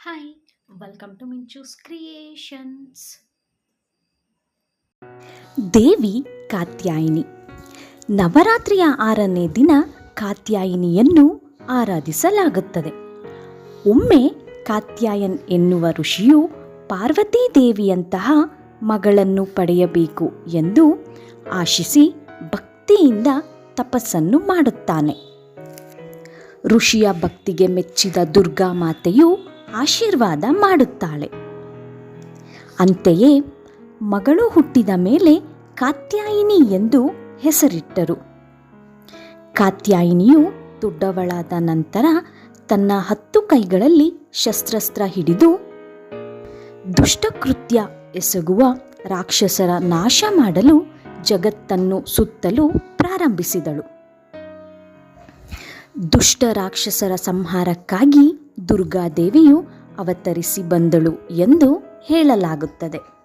Hi welcome to Minchus creations Devi Katyayini. ನವರಾತ್ರಿಯ ಆರನೇ ದಿನ ಕಾತ್ಯಾಯಿನಿಯನ್ನು ಆರಾಧಿಸಲಾಗುತ್ತದೆ. ಒಮ್ಮೆ ಕಾತ್ಯಾಯನ್ ಎನ್ನುವ ಋಷಿಯು ಪಾರ್ವತೀ ದೇವಿಯಂತಹ ಮಗಳನ್ನು ಪಡೆಯಬೇಕು ಎಂದು ಆಶಿಸಿ ಭಕ್ತಿಯಿಂದ ತಪಸ್ಸನ್ನು ಮಾಡುತ್ತಾನೆ. ಋಷಿಯ ಭಕ್ತಿಗೆ ಮೆಚ್ಚಿದ ದುರ್ಗಾ ಮಾತೆಯು ಆಶೀರ್ವಾದ ಮಾಡುತ್ತಾಳೆ. ಅಂತೆಯೇ ಮಗಳು ಹುಟ್ಟಿದ ಮೇಲೆ ಕಾತ್ಯಾಯಿನಿ ಎಂದು ಹೆಸರಿಟ್ಟರು. ಕಾತ್ಯಾಯಿನಿಯು ದೊಡ್ಡವಳಾದ ನಂತರ ತನ್ನ ಹತ್ತು ಕೈಗಳಲ್ಲಿ ಶಸ್ತ್ರಾಸ್ತ್ರ ಹಿಡಿದು ದುಷ್ಟಕೃತ್ಯ ಎಸಗುವ ರಾಕ್ಷಸರ ನಾಶ ಮಾಡಲು ಜಗತ್ತನ್ನು ಸುತ್ತಲು ಪ್ರಾರಂಭಿಸಿದಳು. ದುಷ್ಟ ರಾಕ್ಷಸರ ಸಂಹಾರಕ್ಕಾಗಿ ದುರ್ಗಾದೇವಿಯು ಅವತರಿಸಿ ಬಂದಳು ಎಂದು ಹೇಳಲಾಗುತ್ತದೆ.